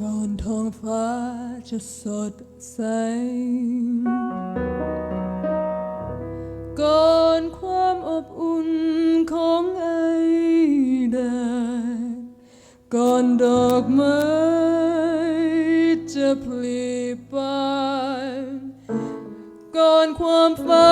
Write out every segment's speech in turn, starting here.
ก่อนท้องฟ้าจะสดใส ก่อนความอบอุ่นของไอแดดก่อนดอกไม้จะพลีบานก่อนความฝัน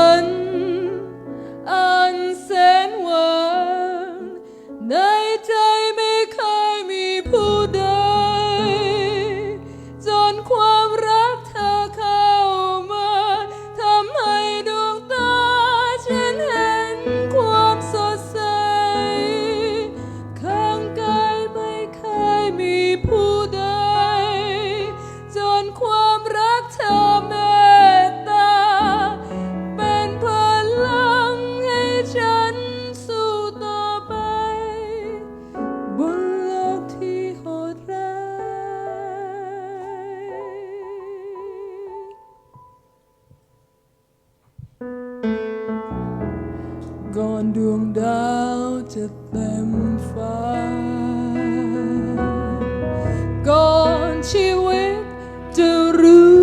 ก่อนดวงดาวจะเต็มฟ้า ก่อนชีวิตจะรู้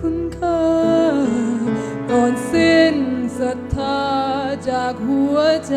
คุณค่า ก่อนสิ้นศรัทธาจากหัวใจ